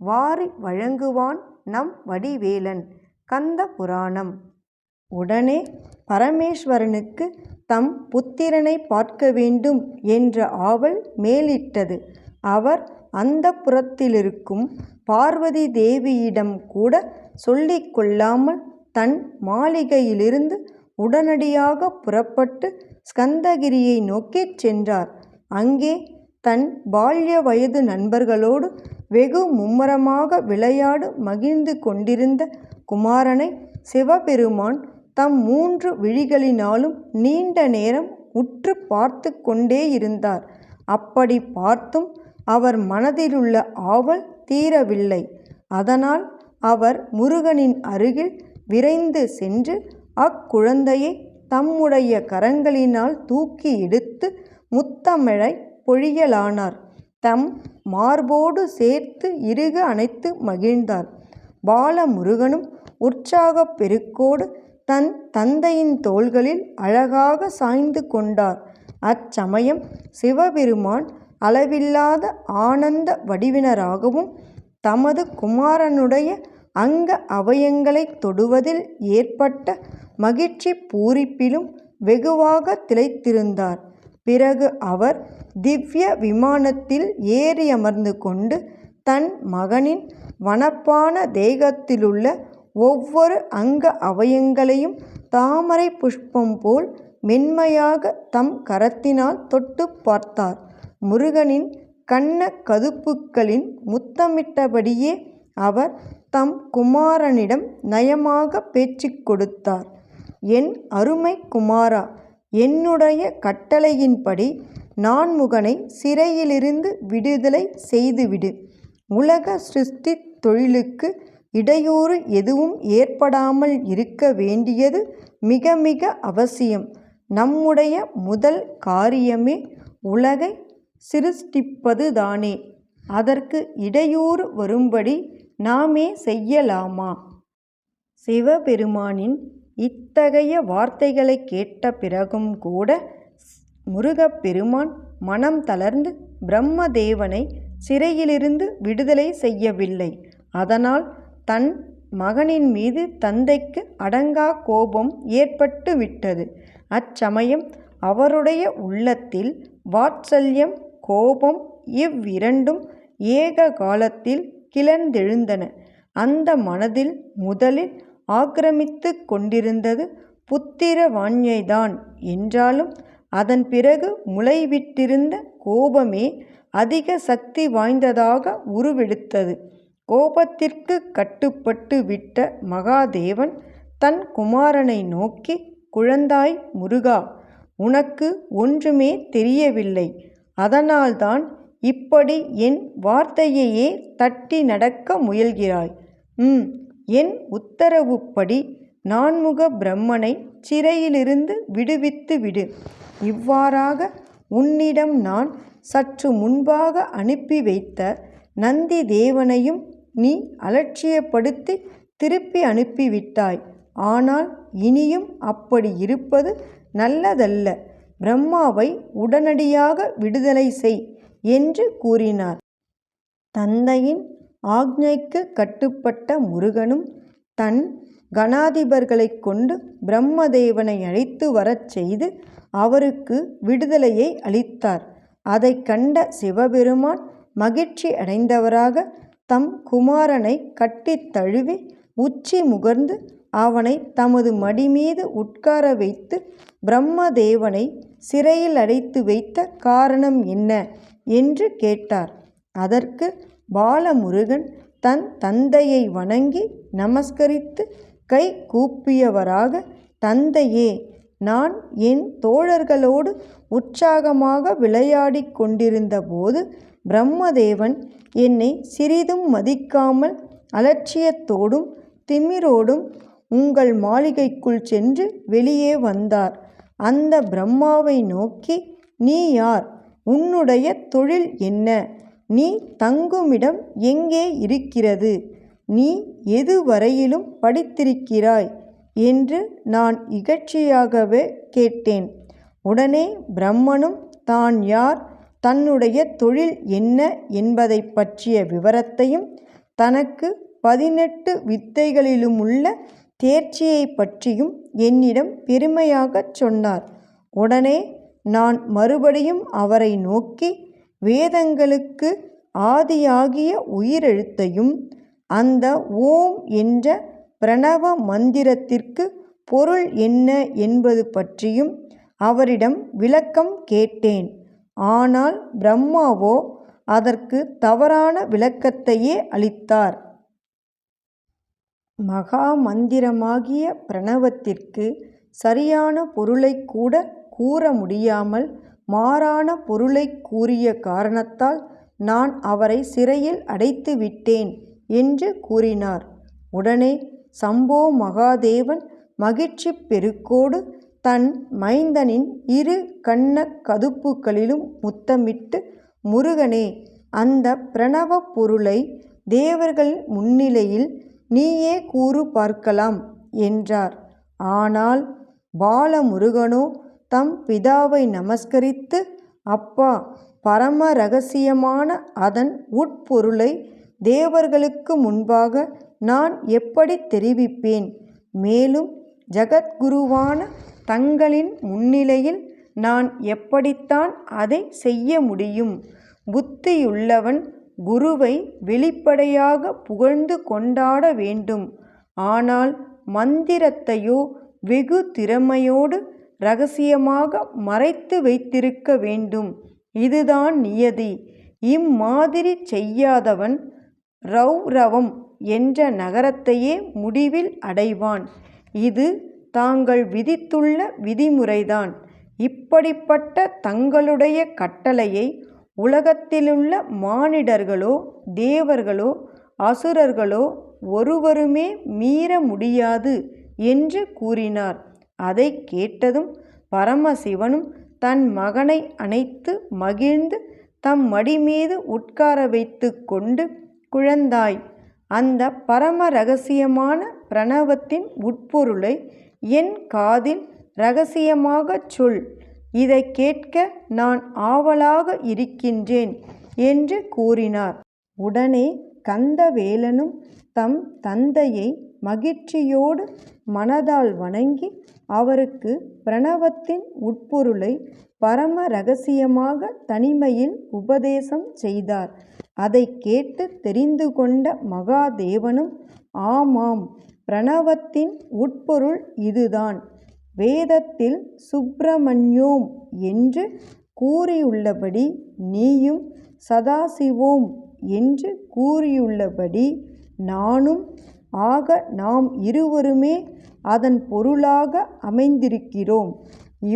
வாரி வழங்குவான் நம் வடிவேலன் கந்த புராணம். உடனே பரமேஸ்வரனுக்கு தம் புத்திரனை பார்க்க வேண்டும் என்ற ஆவல் மேலிட்டது. அவர் அந்த புறத்திலிருக்கும் பார்வதி தேவியிடம் கூட சொல்லிக்கொள்ளாமல் தன் மாளிகையிலிருந்து உடனடியாக புறப்பட்டு ஸ்கந்தகிரியை நோக்கிச் சென்றார். அங்கே தன் பால்ய வயது நண்பர்களோடு வெகு மும்மரமாக விளையாடு மகிழ்ந்து கொண்டிருந்த குமாரனை சிவபெருமான் தம் மூன்று விழிகளினாலும் நீண்ட நேரம் உற்று பார்த்து கொண்டேயிருந்தார் அப்படி பார்த்தும் அவர் மனதிலுள்ள ஆவல் தீரவில்லை. அதனால் அவர் முருகனின் அருகில் விரைந்து சென்று அக்குழந்தையை தம்முடைய கரங்களினால் தூக்கி எடுத்து முத்தமிழை பொழியலானார். தம் மார்போடு சேர்த்து இறுக அணைத்து மகிழ்ந்தார். பாலமுருகனும் உற்சாகப் பெருக்கோடு தன் தந்தையின் தோள்களில் அழகாக சாய்ந்து கொண்டார். அச்சமயம் சிவபெருமான் அளவில்லாத ஆனந்த வடிவினராகவும் தமது குமாரனுடைய அங்க அவயங்களைத் தொடுவதில் ஏற்பட்ட மகிழ்ச்சி பூரிப்பிலும் வெகுவாக திளைத்திருந்தார். பிறகு அவர் திவ்ய விமானத்தில் ஏறியமர்ந்து கொண்டு தன் மகனின் வனப்பான தேகத்திலுள்ள ஒவ்வொரு அங்க அவயங்களையும் தாமரை புஷ்பம் போல் மென்மையாக தம் கரத்தினால் தொட்டுப் பார்த்தார். முருகனின் கன்ன கதுப்புக்களின் முத்தமிட்டபடியே அவர் தம் குமாரனிடம் நயமாக பேச்சுக் கொடுத்தார். என் அருமை குமாரா என்னுடைய கட்டளையின்படி நான்முகனை சிறையிலிருந்து விடுதலை செய்துவிடு. உலக சிருஷ்டி தொழிலுக்கு இடையூறு எதுவும் ஏற்படாமல் இருக்க வேண்டியது மிக மிக அவசியம். நம்முடைய முதல் காரியமே உலகை சிருஷ்டிப்பதுதானே. அதற்கு இடையூறு வரும்படி நாமே செய்யலாமா? சிவபெருமானின் இத்தகைய வார்த்தைகளைக் கேட்ட பிறகும் கூட முருகப்பெருமான் மனம் தளர்ந்து பிரம்மதேவனை சிறையிலிருந்து விடுதலை செய்யவில்லை. அதனால் தன் மகனின் மீது தந்தைக்கு அடங்கா கோபம் ஏற்பட்டு விட்டது. அச்சமயம் அவருடைய உள்ளத்தில் வாத்சல்யம் கோபம் இவ்விரண்டும் ஏக காலத்தில் கிளர்ந்தெழுந்தன. அந்த மனதில் முதலில் ஆக்கிரமித்து கொண்டிருந்தது புத்திரவாண்யைதான் என்றாலும் அதன் பிறகு முளைவிட்டிருந்த கோபமே அதிக சக்தி வாய்ந்ததாக உருவெடுத்தது. கோபத்திற்கு கட்டுப்பட்டு விட்ட மகாதேவன் தன் குமாரனை நோக்கி குழந்தாய் முருகா உனக்கு ஒன்றுமே தெரியவில்லை. அதனால்தான் இப்படி என் வார்த்தையையே தட்டி நடக்க முயல்கிறாய். ம் என் உத்தரவுப்படி நான்முக பிரம்மனை சிறையிலிருந்து விடுவித்து விடு. இவ்வாறாக உன்னிடம் நான் சற்று முன்பாக அனுப்பி வைத்த நந்தி தேவனையும் நீ அலட்சியப்படுத்தி திருப்பி அனுப்பிவிட்டாய் ஆனால் இனியும் அப்படி இருப்பது நல்லதல்ல. பிரம்மாவை உடனடியாக விடுதலை செய் என்று கூறினார். தந்தையின் ஆக்ஞைக்கு கட்டுப்பட்ட முருகனும் தன் கணாதிபர்களை கொண்டு பிரம்மதேவனை அழைத்து வரச் செய்து அவருக்கு விடுதலையை அளித்தார். அதை கண்ட சிவபெருமான் மகிழ்ச்சி அடைந்தவராக தம் குமாரனை கட்டித் தழுவி உச்சி முகர்ந்து அவனை தமது மடிமீது உட்கார வைத்து பிரம்மதேவனை சிறையில் அடைத்து வைத்த காரணம் என்ன? என்று கேட்டார். அதற்கு பாலமுருகன் தன் தந்தையை வணங்கி நமஸ்கரித்து கை கூப்பியவராக தந்தையே நான் என் தோழர்களோடு உற்சாகமாக விளையாடிக் கொண்டிருந்தபோது பிரம்மதேவன் என்னை சிறிதும் மதிக்காமல் அலட்சியத்தோடும் திமிரோடும் உங்கள் மாளிகைக்குள் சென்று வெளியே வந்தார். அந்த பிரம்மாவை நோக்கி நீ யார்? உன்னுடைய தொழில் என்ன? நீ தங்குமிடம் எங்கே இருக்கிறது? நீ எதுவரையிலும் படித்திருக்கிறாய்? என்று நான் இகழ்ச்சியாகவே கேட்டேன். உடனே பிரம்மனும் தான் யார் தன்னுடைய தொழில் என்ன என்பதைப் பற்றிய விவரத்தையும் தனக்கு பதினெட்டு வித்தைகளிலுமுள்ள தேர்ச்சியைப் பற்றியும் என்னிடம் பெருமையாகச் சொன்னார். உடனே நான் மறுபடியும் அவரை நோக்கி வேதங்களுக்கு ஆதியாகிய உயிரெழுத்தையும் அந்த ஓம் என்ற பிரணவ மந்திரத்திற்கு பொருள் என்ன என்பது பற்றியும் அவரிடம் விளக்கம் கேட்டேன். ஆனால் பிரம்மாவோ அதற்கு தவறான விளக்கத்தையே அளித்தார். மகா மந்திரமாகிய பிரணவத்திற்கு சரியான பொருளை கூட கூற முடியாமல் மாறான பொருளை கூறிய காரணத்தால் நான் அவரை சிறையில் அடைத்து விட்டேன் என்று கூறினார். உடனே சம்போ மகாதேவன் மகிழ்ச்சிப் பெருக்கோடு தன் மைந்தனின் இரு கண்ண கதுப்புகளிலும் முத்தமிட்டு முருகனே அந்த பிரணவப் பொருளை தேவர்கள் முன்னிலையில் நீயே கூறு பார்க்கலாம் என்றார். ஆனால் பாலமுருகனோ தம் பிதாவை நமஸ்கரித்து அப்பா பரம ரகசியமான அதன் உட்பொருளை தேவர்களுக்கு முன்பாக நான் எப்படி தெரிவிப்பேன்? மேலும் ஜகத்குருவான தங்களின் முன்னிலையில் நான் எப்படித்தான் அதை செய்ய முடியும்? புத்தியுள்ளவன் குருவை வெளிப்படையாக புகழ்ந்து கொண்டாட வேண்டும். ஆனால் மந்திரத்தையோ வெகு திறமையோடு ரகசியமாக மறைத்து வைத்திருக்க வேண்டும். இதுதான் நியதி. இம்மாதிரி செய்யாதவன் ரௌரவம் என்ற நகரத்தையே முடிவில் அடைவான். இது தாங்கள் விதித்துள்ள விதிமுறைதான். இப்படிப்பட்ட தங்களுடைய கட்டளையை உலகத்திலுள்ள மானிடர்களோ தேவர்களோ அசுரர்களோ ஒருவருமே மீற முடியாது என்று கூறினார். அதை கேட்டதும் பரமசிவனும் தன் மகனை அணைத்து மகிழ்ந்து தம் மடிமீது உட்கார வைத்து கொண்டு குழந்தாய் அந்த பரம ரகசியமான பிரணவத்தின் உட்பொருளை என் காதில் ரகசியமாகச் சொல். இதைக் கேட்க நான் ஆவலாக இருக்கின்றேன் என்று கூறினார். உடனே கந்தவேலனும் தம் தந்தையை மகிழ்ச்சியோடு மனதால் வணங்கி அவருக்கு பிரணவத்தின் உட்பொருளை பரம ரகசியமாக தனிமையில் உபதேசம் செய்தார். அதை கேட்டு தெரிந்து கொண்ட மகாதேவனும் ஆமாம் பிரணவத்தின் உட்பொருள் இதுதான். வேதத்தில் சுப்பிரமணியோம் என்று கூறியுள்ளபடி நீயும் சதாசிவோம் என்று கூறியுள்ளபடி நானும் ஆக நாம் இருவருமே அதன் பொருளாக அமைந்திருக்கிறோம்.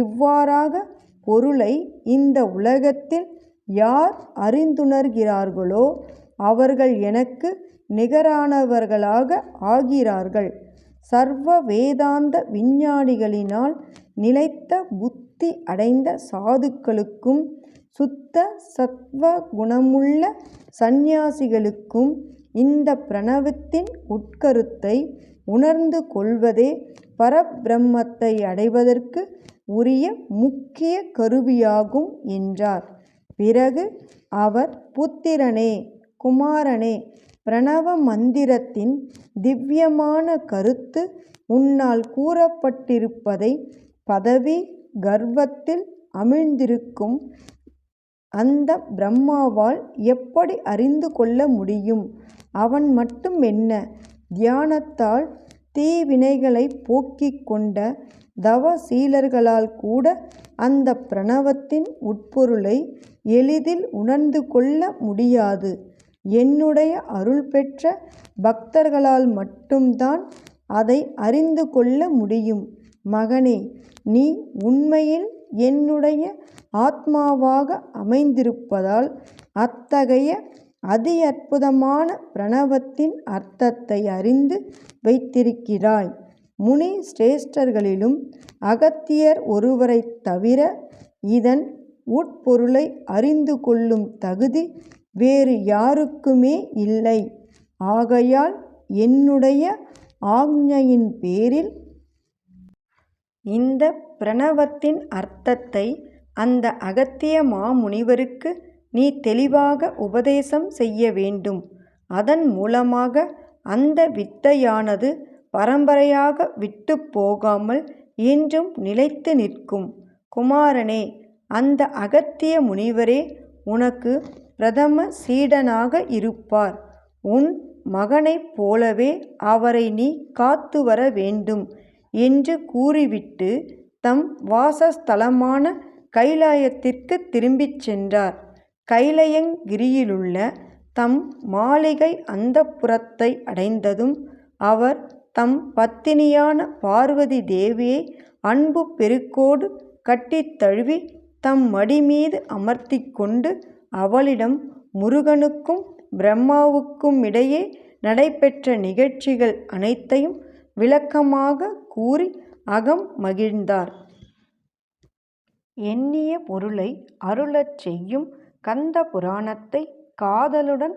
இவ்வாறாக பொருளை இந்த உலகத்தில் யார் அறிந்துணர்கிறார்களோ அவர்கள் எனக்கு நிகரானவர்களாக ஆகிறார்கள். சர்வ வேதாந்த விஞ்ஞானிகளினால் நிலைத்த புத்தி அடைந்த சாதுக்களுக்கும் சுத்த சத்வ குணமுள்ள சந்நியாசிகளுக்கும் இந்த பிரணவத்தின் உட்கருத்தை உணர்ந்து கொள்வதே பரபிரம்மத்தை அடைவதற்கு உரிய முக்கிய கருவியாகும் என்றார். பிறகு அவர் புத்திரனே குமாரனே பிரணவ மந்திரத்தின் திவ்யமான கருத்து உன்னால் கூறப்பட்டிருப்பதை பதவி கர்வத்தில் அமிழ்ந்திருக்கும் அந்த பிரம்மாவால் எப்படி அறிந்து கொள்ள முடியும்? அவன் மட்டும் என்ன தியானத்தால் தீவினைகளை போக்கிக் கொண்ட தவ சீலர்களால் கூட அந்த பிரணவத்தின் உட்பொருளை எளிதில் உணர்ந்து கொள்ள முடியாது. என்னுடைய அருள் பெற்ற பக்தர்களால் மட்டும்தான் அதை அறிந்து கொள்ள முடியும். மகனே நீ உண்மையில் என்னுடைய ஆத்மாவாக அமைந்திருப்பதால் அத்தகைய அதி அற்புதமான பிரணவத்தின் அர்த்தத்தை அறிந்து வைத்திருக்கிறாய். முனி சிரேஷ்டர்களிலும் அகத்தியர் ஒருவரைத் தவிர இதன் உட்பொருளை அறிந்து கொள்ளும் தகுதி வேறு யாருக்குமே இல்லை. ஆகையால் என்னுடைய ஆக்ஞையின் பேரில் இந்த பிரணவத்தின் அர்த்தத்தை அந்த அகத்திய மாமுனிவருக்கு நீ தெளிவாக உபதேசம் செய்ய வேண்டும். அதன் மூலமாக அந்த வித்தையானது பரம்பரையாக விட்டுப் போகாமல் என்றும் நிலைத்து நிற்கும். குமாரனே அந்த அகத்திய முனிவரே உனக்கு பிரதம சீடனாக இருப்பார். உன் மகனைப் போலவே அவரை நீ காத்து வர வேண்டும் என்று கூறிவிட்டு தம் வாசஸ்தலமான கைலாயத்திற்குத் திரும்பிச் சென்றார். கைலயங்கிரியிலுள்ள தம் மாளிகை அந்தப்புரத்தை அடைந்ததும் அவர் தம் பத்தினியான பார்வதி தேவியை அன்பு பெருக்கோடு கட்டித் தழுவி தம் மடிமீது அமர்த்திக் கொண்டு அவளிடம் முருகனுக்கும் பிரம்மாவுக்குமிடையே நடைபெற்ற நிகழ்ச்சிகள் அனைத்தையும் விளக்கமாக கூறி அகம் மகிழ்ந்தார். எண்ணிய பொருளை அருளச் செய்யும் கந்த புராணத்தை காதலுடன்